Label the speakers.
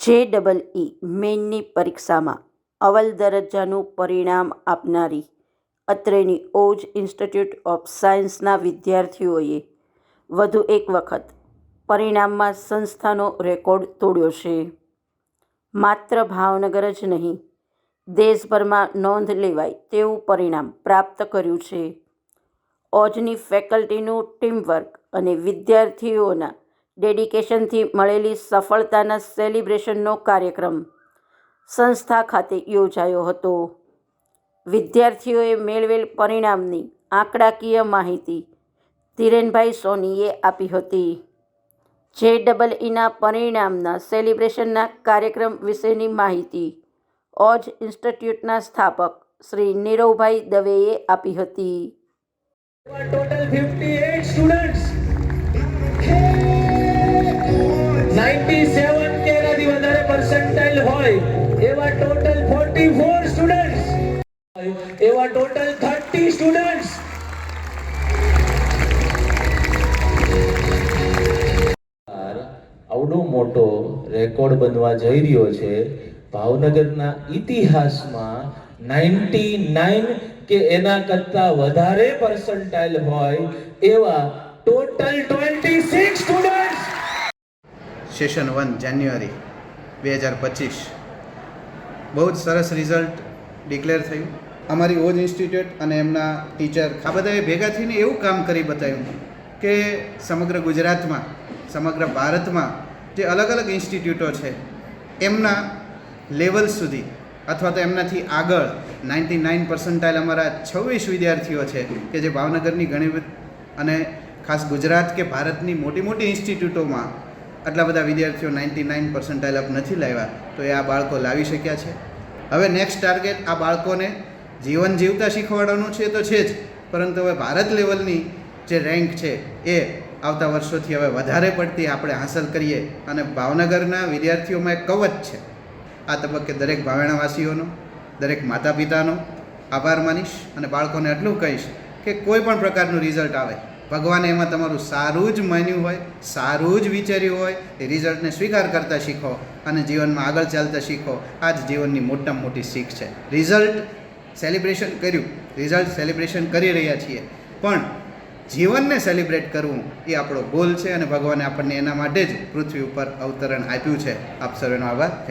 Speaker 1: જે ડબલ ઇ મેઇનની પરીક્ષામાં અવ્વલ દરજ્જાનું પરિણામ આપનારી અત્રેની ઓજ ઇન્સ્ટિટ્યૂટ ઓફ સાયન્સના વિદ્યાર્થીઓએ વધુ એક વખત પરિણામમાં સંસ્થાનો રેકોર્ડ તોડ્યો છે. માત્ર ભાવનગર જ નહીં, દેશભરમાં નોંધ લેવાય તેવું પરિણામ પ્રાપ્ત કર્યું છે. ઓજની ફેકલ્ટીનું ટીમવર્ક અને વિદ્યાર્થીઓના ડેડિકેશનથી મળેલી સફળતાના સેલિબ્રેશનનો કાર્યક્રમ સંસ્થા ખાતે યોજાયો હતો. વિદ્યાર્થીઓએ મેળવેલ પરિણામની આંકડાકીય માહિતી ધીરેનભાઈ સોનીએ આપી હતી. જે ડબલ ઇના પરિણામના સેલિબ્રેશનના કાર્યક્રમ વિશેની માહિતી ઓજ ઇન્સ્ટિટ્યૂટના સ્થાપક શ્રી નીરવભાઈ દવેએ આપી હતી.
Speaker 2: Total 58 students 97 હોય એવા ટોટલ 44 સ્ટુડન્ટ્સ એવા ટોટલ 30 સ્ટુડન્ટ્સ આવડો મોટો રેકોર્ડ બનવા જઈ રહ્યો છે. ભાવનગરના ઇતિહાસમાં 99 કે એના કરતા વધારે પર્સન્ટાઇલ હોય એવા ટોટલ 26 સ્ટુડન્ટ્સ
Speaker 3: સેશન વન જાન્યુઆરી બે હજાર પચીસ. બહુ જ સરસ રિઝલ્ટ ડિક્લેર થયું. અમારી ઓજ ઇન્સ્ટિટ્યૂટ અને એમના ટીચર આ બધાએ ભેગા થઈને એવું કામ કરી બતાવ્યું કે સમગ્ર ગુજરાતમાં, સમગ્ર ભારતમાં જે અલગ અલગ ઇન્સ્ટિટ્યૂટો છે, એમના લેવલ સુધી અથવા તો એમનાથી આગળ નાઇન્ટી નાઇન પર્સન્ટાઇલ અમારા છવ્વીસ વિદ્યાર્થીઓ છે કે જે ભાવનગરની ઘણી અને ખાસ ગુજરાત કે ભારતની મોટી મોટી ઇન્સ્ટિટ્યૂટોમાં આટલા બધા વિદ્યાર્થીઓ નાઇન્ટી નાઇન પર્સન્ટાઇલ અપ નથી લાવ્યા, તો એ આ બાળકો લાવી શક્યા છે. હવે નેક્સ્ટ ટાર્ગેટ આ બાળકોને જીવન જીવતા શીખવાડવાનું છે તો છે જ, પરંતુ હવે ભારત લેવલની જે રેન્ક છે એ આવતા વર્ષોથી હવે વધારે પડતી આપણે હાંસલ કરીએ અને ભાવનગરના વિદ્યાર્થીઓમાં એક કવચ છે. આ તબક્કે દરેક ભાવેણાવાસીઓનો, દરેક માતા પિતાનો આભાર માનીશ અને બાળકોને એટલું કહીશ કે કોઈ પણ પ્રકારનું રિઝલ્ટ આવે. ભગવાને એમાં તમારું સારું જ માન્યું હોય, સારું જ વિચાર્યું હોય એ રિઝલ્ટને સ્વીકાર કરતા શીખો અને જીવનમાં આગળ ચાલતા શીખો. આ જ જીવનની મોટામાં મોટી શીખ છે. રિઝલ્ટ સેલિબ્રેશન કર્યું. રિઝલ્ટ સેલિબ્રેશન કરી રહ્યા છીએ. પણ જીવનને સેલિબ્રેટ કરવું એ આપણો ગોલ છે અને ભગવાને આપણને એના માટે જ પૃથ્વી ઉપર અવતરણ આપ્યું છે. આપ સર્વેનો આભાર.